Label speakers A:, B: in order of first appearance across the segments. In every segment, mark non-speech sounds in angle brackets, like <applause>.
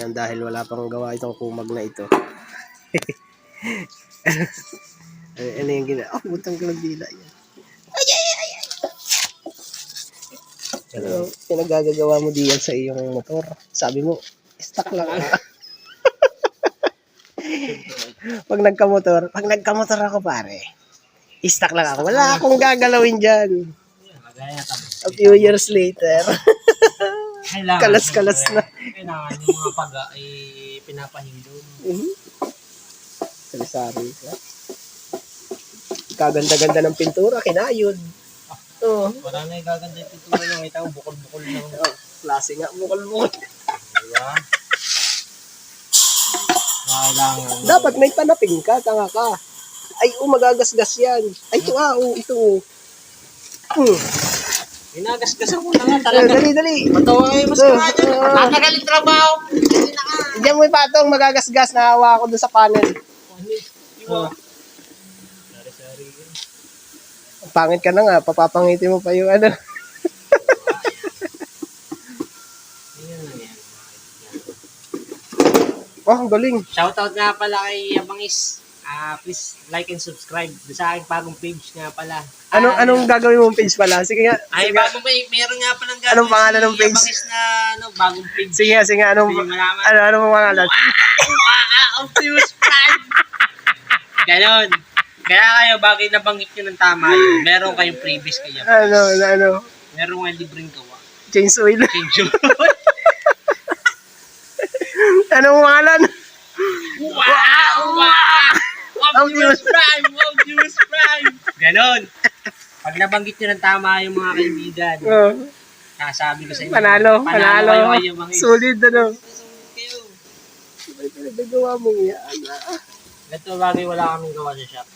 A: Yan dahil wala pang gawa itong kumag na ito. <laughs> ano, ano yung gina? Oh, butang ko ng dila yan. Ay, ay, ay, ay. Ano, pinagagagawa mo diyan sa iyong motor? Sabi mo, stuck lang ako. <laughs> pag nagkamotor, pag nagkamotor ako pare, stuck lang ako. Wala akong gagalawin dyan. A few years later. <laughs> kalas-kalas na.
B: Kailangan yung mga pag ay pinapahindon.
A: Mhm. Sari-sari ka. Kaganda-ganda ng pintura, kinayod. Oo.
B: Wala na igaganda yung pintura. May tao bukol-bukol lang. <laughs>
A: Oh, klase nga, bukol-bukol.
B: Diba? Kailangan.
A: Dapat may tanapin ka, tanga ka. Ay, oh, magagasgas yan. Ay, ito ah, oh, ito oh. Hmm.
B: Ginagasgasan mo na nga talaga.
A: dali, dali.
B: Matawa kayo mas
A: Oh,
B: nga dyan. Natagaling trabaho. Hindi na ka.
A: Diyan mo yung patong, magagasgas, nahawa ako doon sa panel.
B: Diba? Sari-sari.
A: Pangit ka na nga, papapangiti mo pa yung ano.
B: Yan na yan.
A: Oh, ang galing.
B: Shoutout nga pala kay Abangis. Ah, please like and subscribe sa aking bagong page nga pala.
A: Anong,
B: Ah,
A: anong gagawin mong page pala? Sige nga.
B: Ay,
A: sige nga.
B: bagong page. Meron nga palang
A: Anong pangalan ng page?
B: Abangis na ano, bagong page.
A: Sige sige nga. Anong,
B: Hindi malaman.
A: ano, anong pangalan?
B: Wow! Optimus Prime! Ganon. Kaya kayo, bagay nabanggit nyo ng tama yun, meron kayong previous kaya.
A: Ano, ano, ano.
B: Meron nga libreng gawa.
A: Change oil. <laughs>
B: Change yun.
A: anong pangalan?
B: wow! Wow! Optimus Prime! Optimus Prime! Ganon. Pag nabanggit nyo ng tama yung mga kaibigan,
A: Oh,
B: sasabi ko sa inyo.
A: panalo, panalo.
B: kayo kayo mga
A: Solid, ano. May pinagagawa mong yan. ah.
B: Ito bagay wala kaming gawa sa shop.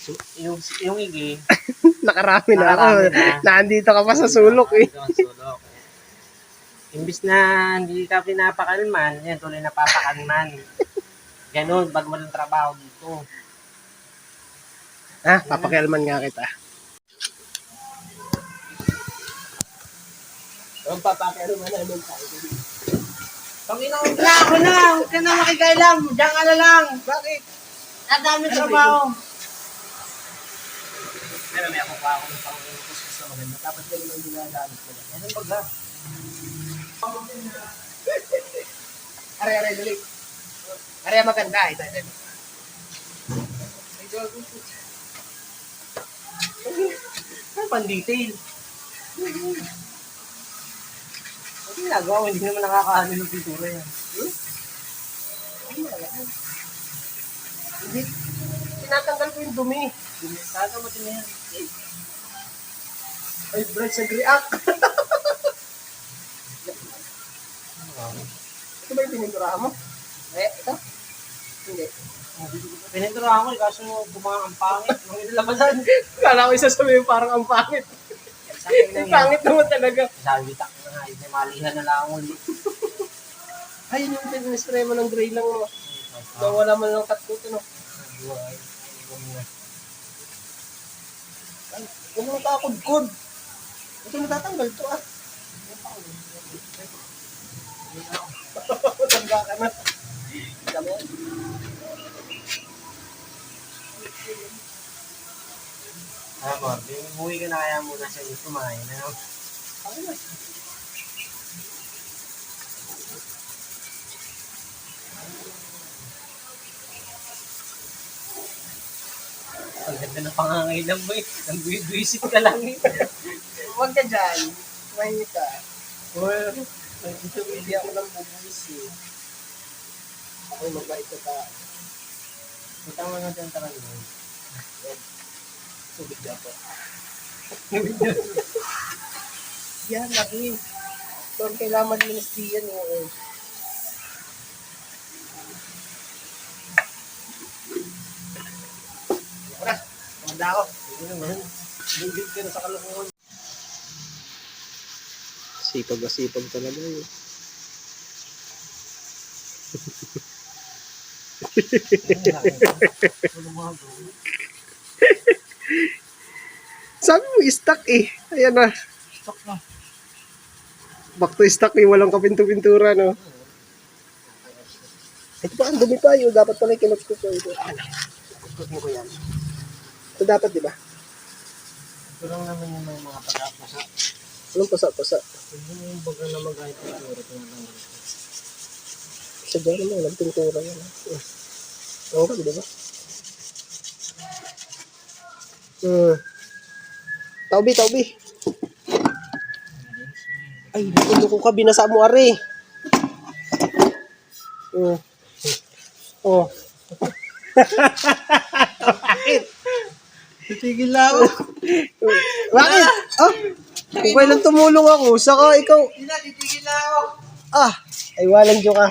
B: So, yung, yung igi, <laughs>
A: Nakarami na ako.
B: Nakarami na.
A: Nandito ka pa sa sulok eh.
B: Ito ang sulok. Imbis na hindi ka pinapakalman, yan tuloy na papakalman. <laughs> Ganon, pag walang trabaho dito.
A: Ha? Papakialman nga kita. Ang papakialman namin tayo.
B: Panginoon, na ako na! Huwag ka na makikailam! Diyan ka na lang! Bakit? Ang dami trabaho! Pero may ako pa ako ng Panginoon ko sa maganda. Dapat ganun ang ginagamit ko. Yan ang baga.
A: Are, are, dali. Are, maganda. Ito, ito. ito.
B: Ano pang detail? Ano ginagawa? Hindi naman nakakaano ng pintura yan.
A: Hindi. Tinatanggal ko yung dumi.
B: Sana mo din yan.
A: Ay, Brad, sa react. <laughs> ito ba yung pininturahan mo? Eh, ito? Hindi.
B: Pininturahan ko eh, kaso gumawa ang pangit. Ang nilabasan.
A: Kala ko isasabihin parang ang pangit.
B: Na
A: Ang pangit naman talaga.
B: Sabi tak na nga, hindi malihan na lang ulit.
A: Ay, yun yung pin-spray mo ng gray lang. No? So, wala man lang coat, no? Ay, huwag mo kakudkod. Ito natatanggal to, ah. Tangga ka na. Dami.
B: Alam mo, buhay ka na kaya muna sa iyo kumain. Ano? Ang ganda ng pangangailan mo eh. Ang ka lang eh.
A: Huwag ka dyan. Kumain ka. Well, dito hindi ako nang bubuis eh. Ako'y mabait ka ta.
B: Punta mo na dyan talaga.
A: Tubig po. Yan, lagi. Doon kailangan malinis diyan eh. Wala, kumanda ako. Bugil ka na sa kalukuhan. Sipag na sipag talaga eh. Sabi mo, stuck eh. Ayan na.
B: Stop na.
A: Back to stock eh. Walang kapinto-pintura, no? Ito pa, ang dumi yun. Dapat pala kinot ko ko ito. Kutin ko yan. Ito dapat, di ba?
B: Ito lang naman yung mga mga pagkakasa.
A: Anong pasa-pasa?
B: Yung baga naman kahit yung turo. Ito lang naman.
A: Dyan naman, nagpintura yan. ah. Okay, di ba? Hmm. Taubi, taubi. Ay, nakulo ka, binasa mo, are. Hmm. Oh. <laughs>
B: Titigil na ako. <laughs>
A: Bakit? Ah, kung kailan tumulong ako, saka ikaw,
B: Hindi na, titigil na ako.
A: ah, ay walang joke ah.